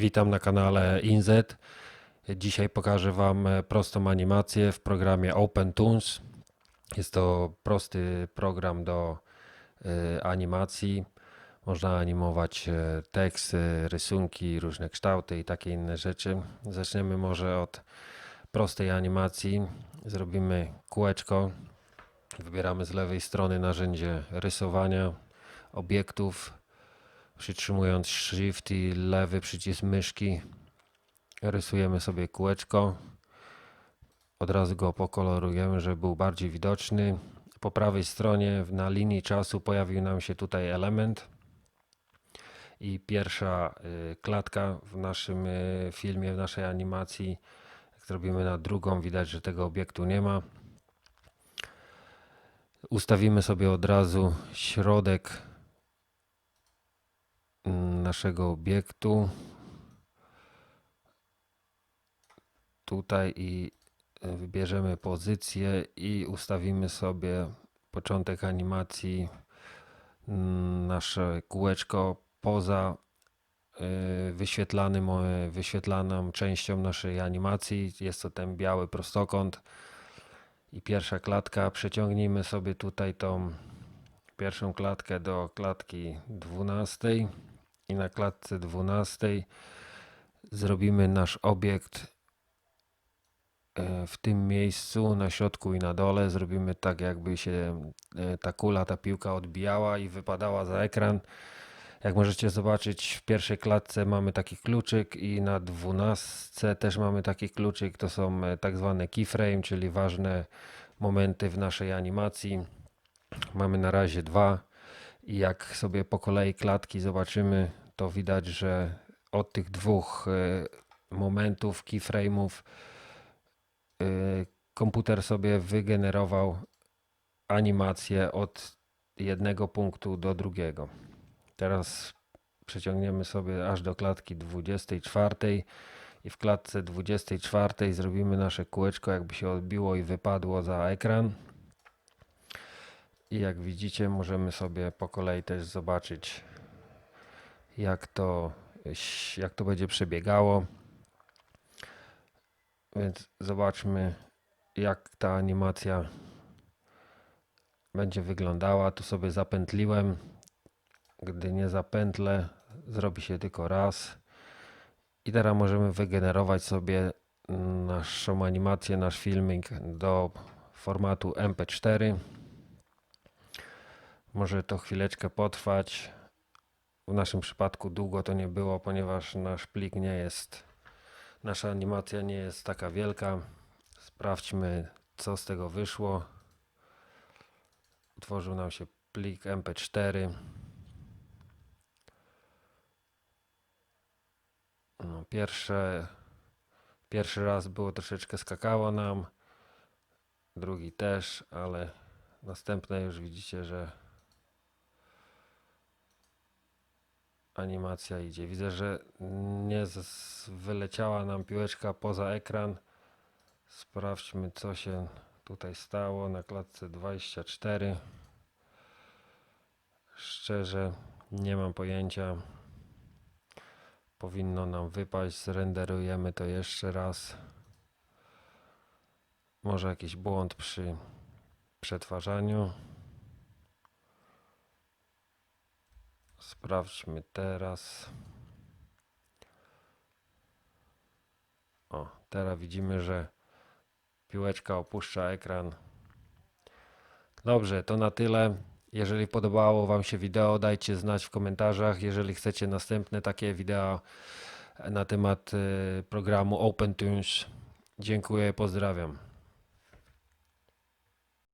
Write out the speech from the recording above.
Witam na kanale InZ. Dzisiaj pokażę Wam prostą animację w programie OpenToons. Jest to prosty program do e, animacji. Można animować e, teksty, rysunki, różne kształty i takie inne rzeczy. Zaczniemy może od prostej animacji. Zrobimy kółeczko. Wybieramy z lewej strony narzędzie rysowania obiektów przytrzymując Shift i lewy przycisk myszki rysujemy sobie kółeczko. Od razu go pokolorujemy, żeby był bardziej widoczny. Po prawej stronie na linii czasu pojawił nam się tutaj element i pierwsza y, klatka w naszym y, filmie, w naszej animacji. Jak zrobimy na drugą, widać, że tego obiektu nie ma. Ustawimy sobie od razu środek naszego obiektu tutaj i wybierzemy pozycję i ustawimy sobie początek animacji mm, nasze kółeczko poza y, wyświetlanym, y, wyświetlaną częścią naszej animacji. Jest to ten biały prostokąt i pierwsza klatka. Przeciągnijmy sobie tutaj tą pierwszą klatkę do klatki 12 i na klatce 12 zrobimy nasz obiekt e, w tym miejscu, na środku i na dole. Zrobimy tak, jakby się e, ta kula, ta piłka odbijała i wypadała za ekran. Jak możecie zobaczyć, w pierwszej klatce mamy taki kluczyk i na dwunastce też mamy taki kluczyk. To są e, tak zwane keyframe, czyli ważne momenty w naszej animacji. Mamy na razie dwa i jak sobie po kolei klatki zobaczymy, to widać, że od tych dwóch e, momentów, keyframe'ów e, komputer sobie wygenerował animację od jednego punktu do drugiego. Teraz przeciągniemy sobie aż do klatki 24 i w klatce 24 zrobimy nasze kółeczko, jakby się odbiło i wypadło za ekran. I jak widzicie, możemy sobie po kolei też zobaczyć, jak to, jak to będzie przebiegało. Więc zobaczmy, jak ta animacja będzie wyglądała. Tu sobie zapętliłem. Gdy nie zapętlę, zrobi się tylko raz. I teraz możemy wygenerować sobie naszą animację, nasz filmik do formatu MP4. Może to chwileczkę potrwać. W naszym przypadku długo to nie było, ponieważ nasz plik nie jest, nasza animacja nie jest taka wielka. Sprawdźmy, co z tego wyszło. Utworzył nam się plik MP4. No, pierwsze, pierwszy raz było troszeczkę skakało nam, drugi też, ale następne już widzicie, że animacja idzie. Widzę, że nie wyleciała nam piłeczka poza ekran. Sprawdźmy, co się tutaj stało na klatce 24. Szczerze, nie mam pojęcia. Powinno nam wypaść. Zrenderujemy to jeszcze raz. Może jakiś błąd przy przetwarzaniu. Sprawdźmy teraz. O, teraz widzimy, że piłeczka opuszcza ekran. Dobrze, to na tyle. Jeżeli podobało Wam się wideo, dajcie znać w komentarzach. Jeżeli chcecie następne takie wideo na temat y, programu OpenTunes, dziękuję, pozdrawiam.